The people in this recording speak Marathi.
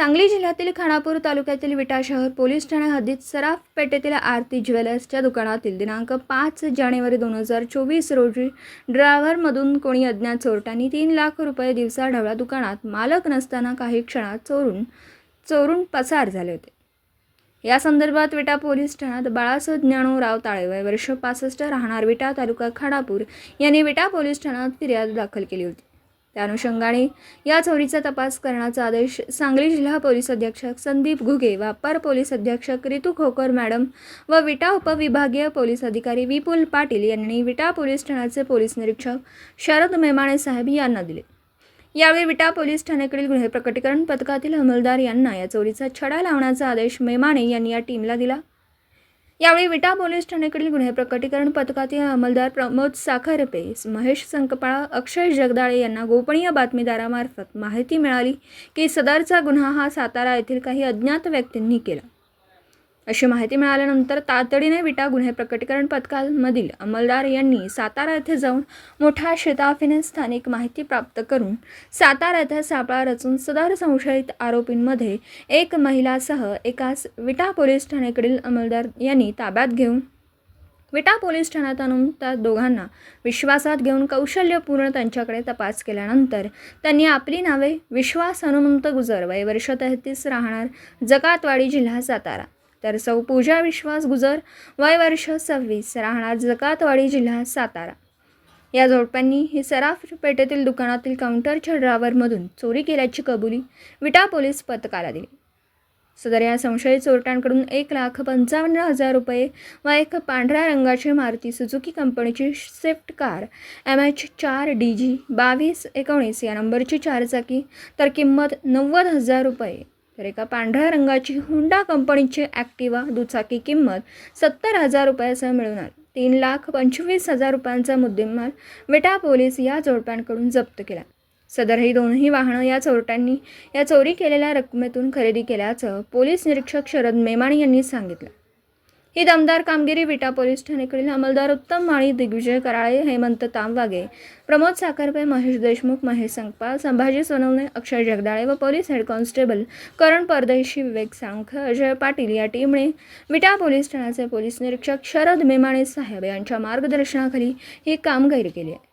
सांगली जिल्ह्यातील खानापूर तालुक्यातील विटा शहर पोलीस ठाणे हद्दीत सराफ पेठेतील आरती ज्वेलर्सच्या दुकानातील दिनांक पाच जानेवारी दोन हजार चोवीस रोजी ड्रायव्हरमधून कोणी अज्ञात चोरट्यांनी तीन लाख रुपये दिवसा ढवळ्या दुकानात मालक नसताना काही क्षणात चोरून चोरून पसार झाले होते. या संदर्भात विटा पोलीस ठाण्यात बाळासो ज्ञानोराव ताळेवय वर्ष पासष्ट राहणार विटा तालुका खानापूर यांनी विटा पोलीस ठाण्यात फिर्याद दाखल केली होती. त्या अनुषंगाने या चोरीचा तपास करण्याचा आदेश सांगली जिल्हा पोलीस अधीक्षक संदीप घुगे व अप्पर पोलीस अधीक्षक रितू खोकर मॅडम व विटा उपविभागीय पोलीस अधिकारी विपुल पाटील यांनी विटा पोलीस ठाण्याचे पोलीस निरीक्षक शरद मेमाणे साहेब यांना दिले. यावेळी विटा पोलीस ठाण्याकडील गुन्हे प्रकटीकरण पथकातील अंमलदार यांना या चोरीचा छडा लावण्याचा आदेश मेमाणे यांनी या टीमला दिला. यावेळी विटा पोलीस ठाण्याकडील गुन्हे प्रकटीकरण पथकातील अंमलदार प्रमोद साखरपे महेश संकपाळा अक्षय जगदाळे यांना गोपनीय बातमीदारामार्फत माहिती मिळाली की सदरचा गुन्हा हा सातारा येथील काही अज्ञात व्यक्तींनी केला. अशी माहिती मिळाल्यानंतर तातडीने विटा गुन्हे प्रकटीकरण पथकामधील अंमलदार यांनी सातारा येथे जाऊन मोठ्या शिताफीने स्थानिक माहिती प्राप्त करून सातारा येथे सापळा रचून सदर संशयित आरोपींमध्ये एक महिलासह एकास विटा पोलीस ठाण्याकडील अंमलदार यांनी ताब्यात घेऊन विटा पोलीस ठाण्यात आणून त्या दोघांना विश्वासात घेऊन कौशल्यपूर्ण त्यांच्याकडे तपास केल्यानंतर त्यांनी आपली नावे विश्वास हनुमंत गुजर वय वर्ष तेहतीस राहणार जकातवाडी जिल्हा सातारा. तर सौ पूजा विश्वास गुजर वय वर्ष सव्वीस राहणार जकातवाडी जिल्हा सातारा. या जोडप्यांनी ही सराफ पेठेतील दुकानातील काउंटरच्या ड्रावरमधून चोरी केल्याची कबुली विटा पोलीस पथकाला दिली. सदर या संशयित चोरट्यांकडून एक लाख पंचावन्न हजार रुपये व एक पांढऱ्या रंगाची मारुती सुझुकी कंपनीची स्विफ्ट कार एम एच चार डी जी बावीस एकोणीस या नंबरची चारचाकी तर किंमत नव्वद हजार रुपये. तर एका पांढऱ्या रंगाची हुंडा कंपनीची ॲक्टिवा दुचाकी किंमत सत्तर हजार रुपयासह मिळून आली. तीन लाख पंचवीस हजार रुपयांचा मुद्देमाल विटा पोलीस या जोडप्यांकडून जप्त केला. सदर ही दोन्ही वाहनं या चोरट्यांनी या चोरी केलेल्या रकमेतून खरेदी केल्याचं पोलीस निरीक्षक शरद मेमाणी यांनी सांगितलं. ही दमदार कामगिरी विटा पोलीस ठाणेकडील अंमलदार उत्तम माळी दिग्विजय कराळे हेमंत तांबवागे प्रमोद साखरपे महेश देशमुख महेश संगपाल संभाजी सोनवणे अक्षय जगदाळे व पोलीस हेड कॉन्स्टेबल करण परदेशी विवेक सांख अजय पाटील या टीमने विटा पोलीस ठाण्याचे पोलीस निरीक्षक शरद मेमाणे साहेब यांच्या मार्गदर्शनाखाली ही कामगिरी केली आहे.